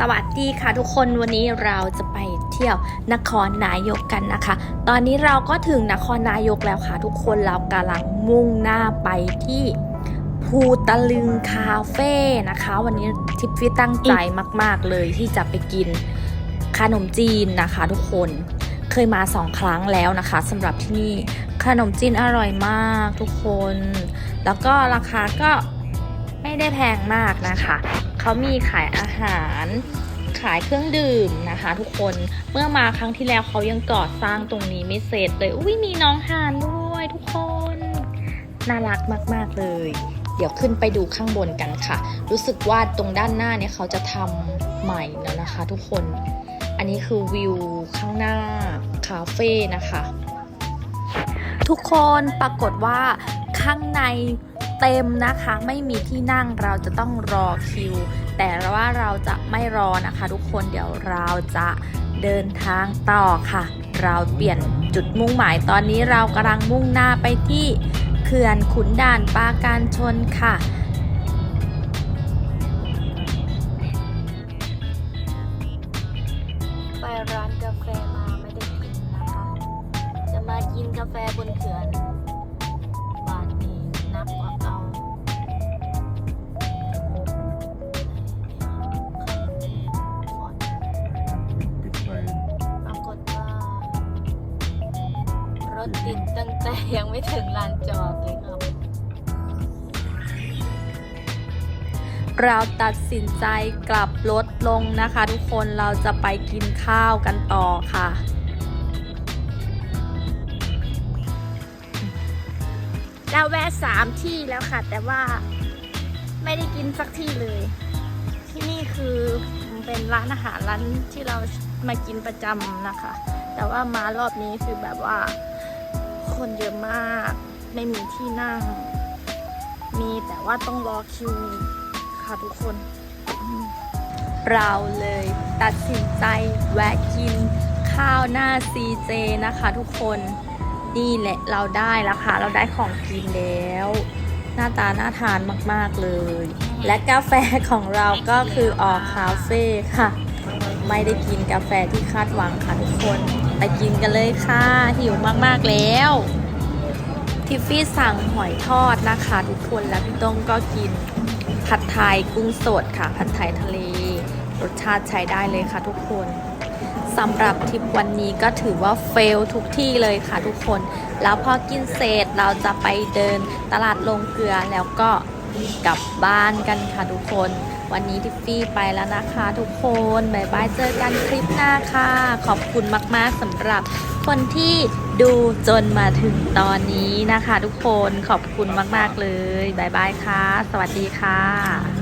สวัสดีค่ะทุกคนวันนี้เราจะไปเที่ยวนครนายกกันนะคะ ตอนนี้เราก็ถึงนครนายกแล้วค่ะทุกคนเรากำลังมุ่งหน้าไปที่ภูตะลึงคาเฟ่นะคะ วันนี้ทิปฟี่ตั้งใจมาก ๆ เลยที่จะไปกินขนมจีนนะคะ ทุกคนเคยมาสองครั้งแล้วนะคะสำหรับที่นี่ขนมจีนอร่อยมากทุกคน แล้วก็ราคาก็ไม่ได้แพงมากนะคะ เขามีขายอาหารขายเครื่องดื่มนะคะ ทุกคนเมื่อมาครั้งที่แล้วเขายังก่อสร้างตรงนี้ไม่เสร็จเลยอุ้ยมีน้องหานด้วยทุกคน น่ารักมากๆเลย เดี๋ยวขึ้นไปดูข้างบนกันค่ะ รู้สึกว่าตรงด้านหน้าเนี่ยเขาจะทำใหม่แล้วนะคะ ทุกคน อันนี้คือวิวข้างหน้าคาเฟ่นะคะ ทุกคนปรากฏว่าข้างใน เต็มนะคะ ไม่มีที่นั่งเราจะต้องรอคิว แต่ว่าเราจะไม่รอนะคะ ทุกคนเดี๋ยวเราจะเดินทางต่อค่ะ เราเปลี่ยนจุดมุ่งหมายตอนนี้เรากำลังมุ่งหน้าไปที่เขื่อนขุนด่านปราการชนค่ะไปร้านกาแฟมาไม่ได้กินนะคะ จะมากินกาแฟบนเขื่อน ถติดตั้งแต่ยังไม่ถึงลานจอดเลยครับ เราตัดสินใจกลับรถลงนะคะ ทุกคนเราจะไปกินข้าวกันต่อค่ะเราแวะสามที่แล้วค่ะ แต่ว่าไม่ได้กินสักที่เลย ที่นี่คือเป็นร้านอาหารร้านที่เรามากินประจำนะคะ แต่ว่ามารอบนี้คือแบบว่า คนเยอะมาก ไม่มีที่นั่ง มีแต่ว่าต้องรอคิวค่ะทุกคน เราเลยตัดสินใจแวะกินข้าวหน้า CJ นะคะทุกคนนี่แหละเราได้แล้วค่ะ เราได้ของกินแล้ว หน้าตาน่าทานมาก ๆ เลย และกาแฟของเราก็คือออกคาเฟ่ค่ะ ไม่ได้กินกาแฟที่คาดหวังค่ะทุกคน กินกันเลยค่ะ หิวมากๆแล้ว ทิฟฟี่สั่งหอยทอดนะคะทุกคนแล้วพี่ต้งก็กินผัดไทยกุ้งสดค่ะ ผัดไทยทะเล รสชาติใช้ได้เลยค่ะทุกคนสำหรับทริปวันนี้ก็ถือว่าเฟลทุกที่เลยค่ะทุกคน แล้วพอกินเสร็จเราจะไปเดินตลาดลงเกลือแล้วก็กลับบ้านกันค่ะทุกคน วันนี้ทิฟฟี่ไปแล้วนะคะทุกคนบายบายเจอกันคลิปหน้าค่ะ ขอบคุณมากๆสำหรับคนที่ดูจนมาถึงตอนนี้นะคะ ทุกคนขอบคุณมาก ๆ เลยบายบายค่ะ สวัสดีค่ะ